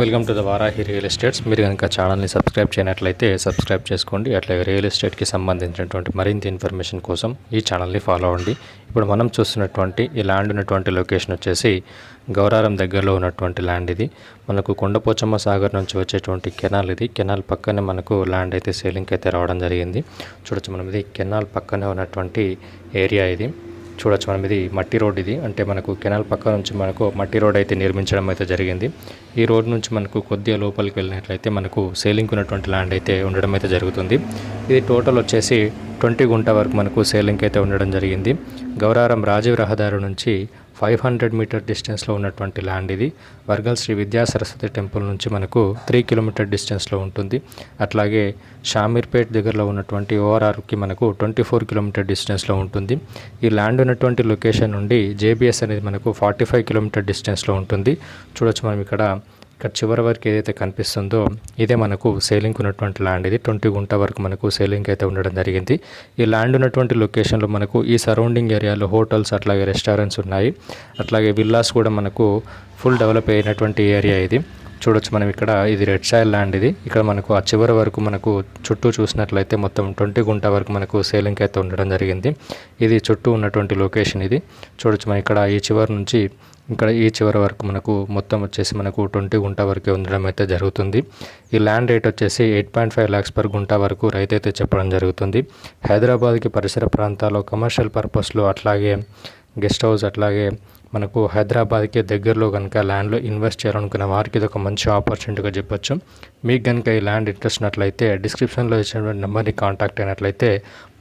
Welcome to the Varahi real estates. మీరు కనుక ఛానల్ని సబ్స్క్రైబ్ చేయనట్లయితే సబ్స్క్రైబ్ చేసుకోండి అట్లాగే రియల్ ఎస్టేట్కి సంబంధించినటువంటి మరింత ఇన్ఫర్మేషన్ కోసం ఈ ఛానల్ని ఫాలో అవ్వండి. ఇప్పుడు మనం చూస్తున్నటువంటి ఈ ల్యాండ్ ఉన్నటువంటి లొకేషన్ వచ్చేసి గౌరారం దగ్గరలో ఉన్నటువంటి ల్యాండ్ ఇది. మనకు కొండపోచమ్మ సాగర్ నుంచి వచ్చేటువంటి కెనాల్ ఇది. కెనాల్ పక్కనే మనకు ల్యాండ్ అయితే సేలింగ్కి అయితే రావడం జరిగింది. చూడొచ్చు మనం ఇది కెనాల్ పక్కనే ఉన్నటువంటి ఏరియా ఇది. చూడొచ్చు మనం. ఇది మట్టి రోడ్ ఇది. అంటే మనకు కెనాల్ పక్క నుంచి మనకు మట్టి రోడ్ అయితే నిర్మించడం అయితే జరిగింది. ఈ రోడ్ నుంచి మనకు కొద్దిగా లోపలికి వెళ్ళినట్లయితే మనకు సేలింగ్ ఉన్నటువంటి ల్యాండ్ అయితే ఉండడం అయితే జరుగుతుంది. ఇది టోటల్ వచ్చేసి ట్వంటీ గుంట వరకు మనకు సేలింగ్ అయితే ఉండడం జరిగింది. గౌరారం రాజీవ్ రహదారి నుంచి ఫైవ్ హండ్రెడ్ మీటర్ డిస్టెన్స్లో ఉన్నటువంటి ల్యాండ్ ఇది. వర్గల్ శ్రీ విద్యా సరస్వతి టెంపుల్ నుంచి మనకు త్రీ కిలోమీటర్ డిస్టెన్స్లో ఉంటుంది. అట్లాగే షామీర్పేట్ దగ్గరలో ఉన్నటువంటి ఓఆర్ఆర్కి మనకు ట్వంటీ ఫోర్ కిలోమీటర్ డిస్టెన్స్లో ఉంటుంది. ఈ ల్యాండ్ ఉన్నటువంటి లొకేషన్ నుండి జేబీఎస్ అనేది మనకు ఫార్టీ ఫైవ్ కిలోమీటర్ డిస్టెన్స్లో ఉంటుంది. చూడొచ్చు మనం ఇక్కడ ఇక్కడ చివరి వరకు ఏదైతే కనిపిస్తుందో ఇదే మనకు సేలింగ్ ఉన్నటువంటి ల్యాండ్ ఇది. ట్వంటీ గుంట వరకు మనకు సేలింగ్ అయితే ఉండడం జరిగింది. ఈ ల్యాండ్ ఉన్నటువంటి లొకేషన్లో మనకు ఈ సరౌండింగ్ ఏరియాలో హోటల్స్ అట్లాగే రెస్టారెంట్స్ ఉన్నాయి. అట్లాగే విల్లాస్ కూడా మనకు ఫుల్ డెవలప్ అయినటువంటి ఏరియా ఇది. చూడొచ్చు మనం ఇక్కడ. ఇది రెడ్ సాయిల్ ల్యాండ్ ఇది. ఇక్కడ మనకు ఆ చివరి వరకు మనకు చుట్టూ చూసినట్లయితే మొత్తం ట్వంటీ గుంట వరకు మనకు సేలింగ్ అయితే ఉండడం జరిగింది. ఇది చుట్టూ ఉన్నటువంటి లొకేషన్ ఇది. చూడొచ్చు మనం ఇక్కడ ఈ చివరి నుంచి ఇక్కడ ఈ చివరి వరకు మనకు మొత్తం వచ్చేసి మనకు ట్వంటీ గుంట వరకే ఉండడం అయితే జరుగుతుంది. ఈ ల్యాండ్ రేట్ వచ్చేసి eight point five lakhs per గుంట వరకు రైతు అయితే చెప్పడం జరుగుతుంది. హైదరాబాద్కి పరిసర ప్రాంతాల్లో కమర్షియల్ పర్పస్లో అట్లాగే గెస్ట్ హౌస్ అట్లాగే మనకు హైదరాబాద్కి దగ్గరలో కనుక ల్యాండ్లో ఇన్వెస్ట్ చేయాలనుకున్న వారికి ఇది ఒక మంచి ఆపర్చునిటీగా చెప్పొచ్చు. మీకు కనుక ఈ ల్యాండ్ ఇంట్రెస్ట్ ఉన్నట్లయితే డిస్క్రిప్షన్లో ఇచ్చినటువంటి నెంబర్ని కాంటాక్ట్ అయినట్లయితే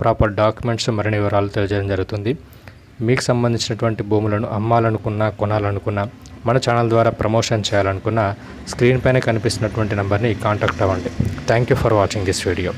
ప్రాపర్ డాక్యుమెంట్స్ మరిన్ని వివరాలు తెలియజేయడం జరుగుతుంది. మీకు సంబంధించినటువంటి భూములను అమ్మాలనుకున్నా కొనాలనుకున్నా మన ఛానల్ ద్వారా ప్రమోషన్ చేయాలనుకున్న స్క్రీన్ పైన కనిపిస్తున్నటువంటి నెంబర్ని కాంటాక్ట్ అవ్వండి. Thank you for watching this video.